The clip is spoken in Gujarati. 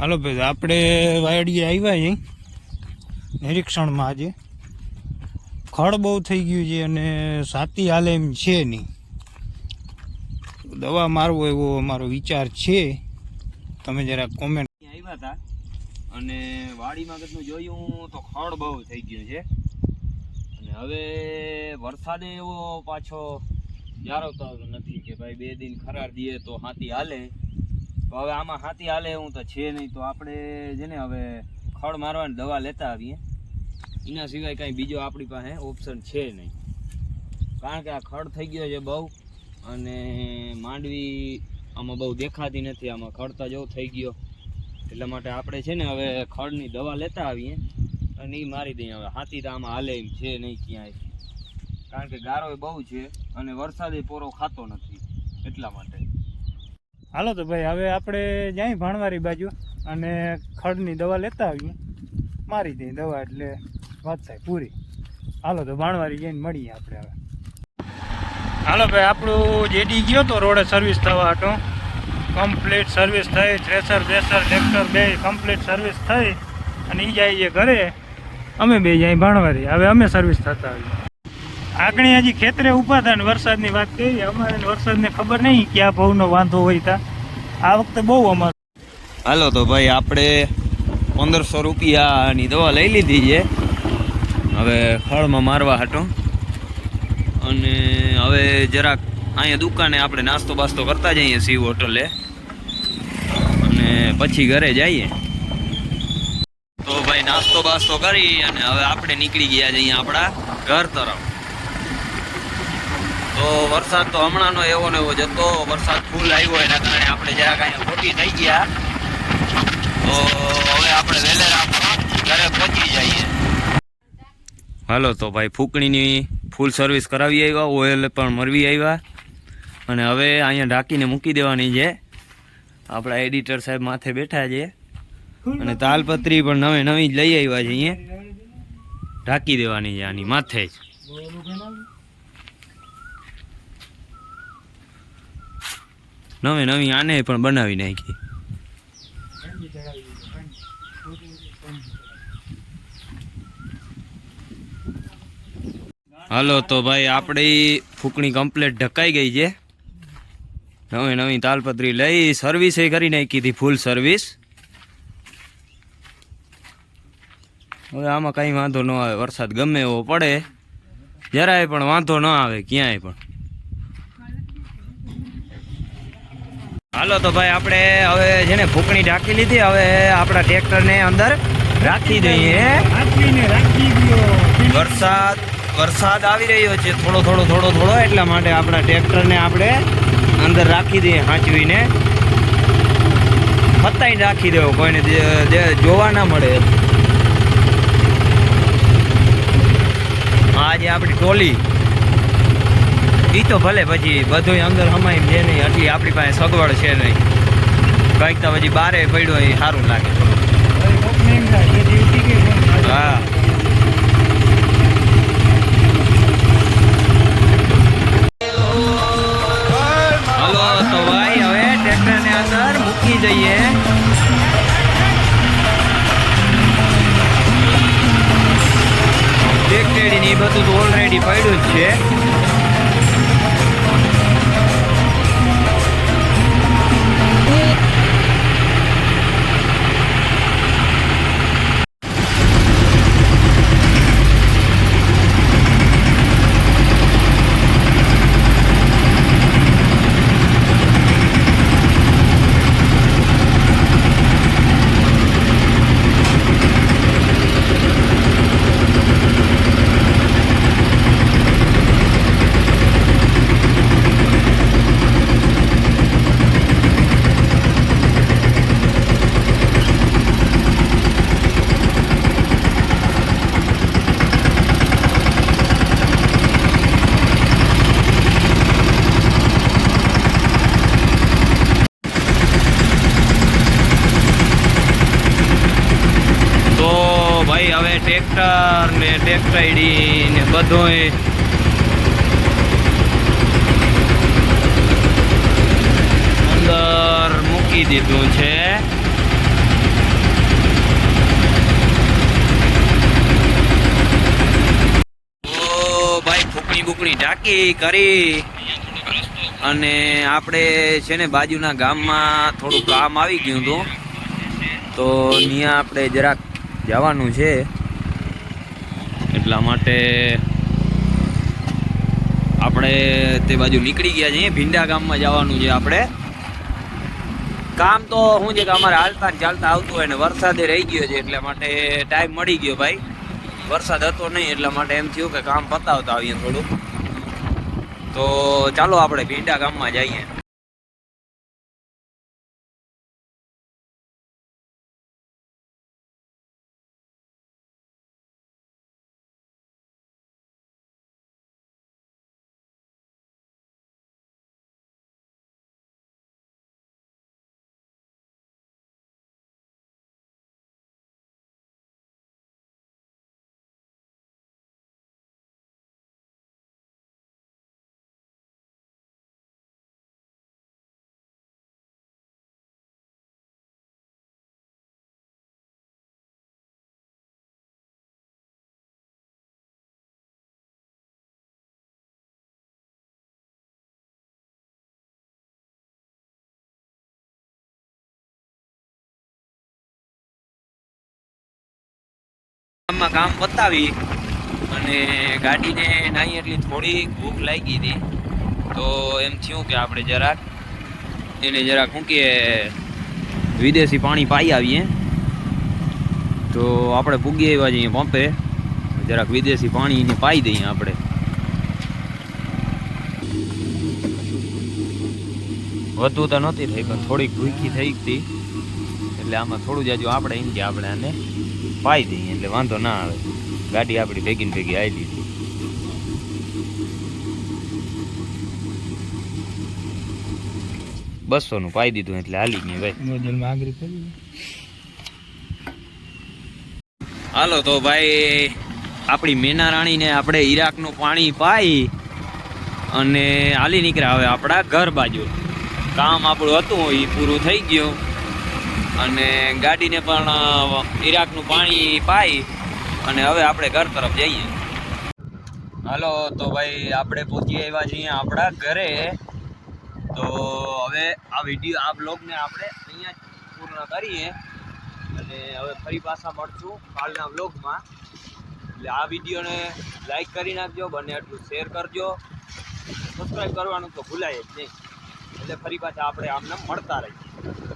હાલો ભાઈ આપણે વાયડીએ આવ્યા છીએ. નિરીક્ષણમાં આજે. ખડ બહુ થઈ ગયું છે અને સાતી હાલે એમ છે નહીં. દવા મારવો એવો અમારો વિચાર છે. તમે જરા કોમેન્ટ આવ્યા હતા અને વાડીમાં કદનું જોયું તો ખડ બહુ થઈ ગયું છે. અને હવે વરસાદે એવો પાછો જાળવતો નથી કે ભાઈ બે દિન ખરાર દઈએ તો હાથી હાલે. તો હવે આમાં હાથી હાલે એવું તો છે નહીં. તો આપણે છે ને હવે ખડ મારવાની દવા લેતા આવીએ. એના સિવાય કાંઈ બીજો આપણી પાસે ઓપ્શન છે નહીં. કારણ કે આ ખડ થઈ ગયો છે બહુ. અને માંડવી આમાં બહુ દેખાતી નથી. આમાં ખડતા જેવો થઈ ગયો. એટલા માટે આપણે છે ને હવે ખડની દવા લેતા આવીએ. અને એ મારી દઈએ. હવે હાથી તો આમાં હાલે એમ છે નહીં ક્યાંય. કારણ કે ગારો બહુ છે. અને વરસાદે પોરો ખાતો નથી. એટલા માટે. હાલો તો ભાઈ, હવે આપણે જાય ભાણવારી બાજુ અને ખડની દવા લેતા આવીએ. મારી દઈએ દવા એટલે વાત થાય પૂરી. હાલો તો ભાણવારી જઈને મળીએ આપણે હવે. હાલો ભાઈ, આપણું જેડી ગયો તો રોડે સર્વિસ થવા હતો. કમ્પ્લીટ સર્વિસ થઈ થ્રેસર બેસર ટ્રેક્ટર બે કમ્પ્લીટ સર્વિસ થઈ. અને એ જાય છે ઘરે. અમે બે જાય ભાણવારી, હવે અમે સર્વિસ થતા આવીએ. આગળ હજી ખેતરે ઊભા હતા ને વરસાદની વાત કરી. અમારે વરસાદને ખબર નહીં ક્યાં ભાવનો વાંધો હોય તા. આ વખતે બહુ અમારે. હાલો તો ભાઈ, આપણે પંદરસો રૂપિયાની દવા લઈ લીધી છે. હવે ફળમાં મારવા હાટો. અને હવે જરાક અહીંયા દુકાને આપણે નાસ્તો બાસ્તો કરતા જઈએ શિવ હોટલે. અને પછી ઘરે જઈએ. તો ભાઈ, નાસ્તો બાસ્તો કરી અને હવે આપણે નીકળી ગયા જઈએ આપણા ઘર તરફ. તો વરસાદ તો હમણાંનો એવો ને એવો જતો વરસાદ ફૂલ આવ્યો એના કારણે આપણે જરાક અહીંયા ખોટી થઈ ગયા. તો હવે આપણે વહેલેરા ઘરે પહોંચી જઈએ. હાલો, તો ભાઈ ફૂકણીની ફૂલ સર્વિસ કરાવી આવ્યા ઓઇલ પણ મરવી આવ્યા. અને હવે અહીંયા ઢાંકીને મૂકી દેવાની છે. આપણા એડિટર સાહેબ માથે બેઠા છે. અને તાલપત્રી પણ નવી નવી જ લઈ આવ્યા છે અહીંયા. ઢાંકી દેવાની છે આની માથે જ. નવી નવી આને પણ બનાવી નાખી. હાલો તો ભાઈ, આપણી ફૂકણી કમ્પ્લેટ ઢકાઈ ગઈ છે. નવી નવી તાલપત્રી લઈ સર્વિસ એ કરી નાખી હતી ફૂલ સર્વિસ હવે આમાં કંઈ વાંધો ન આવે, વરસાદ ગમે એવો પડે. જરાય પણ વાંધો ન આવે, ક્યાંય પણ. હાલો તો ભાઈ આપણે હવે છે ને ફૂકણી ઢાંકી લીધી હવે આપણા ટ્રેક્ટરને અંદર રાખી દઈએ. વરસાદ વરસાદ આવી રહ્યો છે. થોડો થોડો થોડો થોડો. એટલા માટે આપણા ટ્રેક્ટરને આપણે અંદર રાખી દઈએ હાંચવીને. ફતાઈ રાખી દેવો કોઈને જોવા ના મળે. આજે આપણી ટોલી ઈ તો ભલે, પછી બધું અંદર સમાય છે નહીં. એટલી આપણી પાસે સગવડ છે નહીં. કંઈક તો પછી બારે પડ્યો એ સારું લાગે હા. હલો, તો ભાઈ, હવે ટ્રેક્ટરને અંદર મૂકી દઈએ ટ્રેક્ટરી ને એ બધું તો ઓલરેડી પડ્યું જ છે. ટ્રેક્ટર ને ટ્રેક્ટરડી ને બધોય. અંદર મૂકી દીધું છે. ઓ ભાઈ ફૂકણી બુકણી ઢાંકી કરી. અને આપણે છે બાજુના ગામમાં થોડું કામ આવી ગયું હતું. તો ત્યાં આપણે જરાક જવાનું છે. એટલા માટે આપણે તે બાજુ નીકળી ગયા છીએ. ભીંડા ગામમાં જવાનું છે આપણે. કામ તો શું છે કે અમારે હાલતા ચાલતા આવતું હોય ને વરસાદે રહી ગયો છે એટલા માટે ટાઈમ મળી ગયો ભાઈ. વરસાદ હતો નહીં એટલા માટે એમ થયું કે કામ પતાવતા આવીએ થોડું તો ચાલો આપણે ભીંડા ગામમાં જઈએ. ગામમાં કામ પતાવી અને ગાડીને નાહી એટલી થોડી ભૂખ લાગી હતી. તો એમ થયું કે આપણે જરાક એને જરાક શું કે વિદેશી પાણી પાઈ આવીએ. તો આપણે પૂગી આવ્યા છીએ પંપે. જરાક વિદેશી પાણી એને પાઈ દઈએ આપણે. વધુ તો નહોતી થઈ, પણ થોડીક ભૂખી થઈ હતી. એટલે આમાં થોડું જાજુ આપણે એમ કે આપણે આને પાઈ દઈએ એટલે વાંધો ના આવે. ગાડી આપણી ભેગી ને ભેગી આવી દીધી બસો નું પાઈ દીધું એટલે હાલી ગઈ ભાઈ. હાલો તો ભાઈ આપણી મેના રાણીને આપણે ઈરાકનું પાણી પાઈ અને હાલી નીકળ્યા હવે આપણા ઘર બાજુ. કામ આપણું હતું એ પૂરું થઈ ગયું. અને ગાડીને પણ ઇરાકનું પાણી પાઈ અને હવે આપણે ઘર તરફ જઈએ. હાલો, તો ભાઈ આપણે પહોંચી આવ્યા છીએ આપણા ઘરે. તો હવે આ વીડિયો, આ બ્લોગને આપણે અહીંયા પૂર્ણ કરીએ અને હવે ફરી પાછા મળશું કાલના બ્લોગમાં. એટલે આ વિડીયોને લાઈક કરી નાખજો, બને એટલું શેર કરજો. સબસ્ક્રાઈબ કરવાનું તો ભૂલાય જ નહીં. એટલે ફરી પાછા આપણે આમને મળતા રહીએ.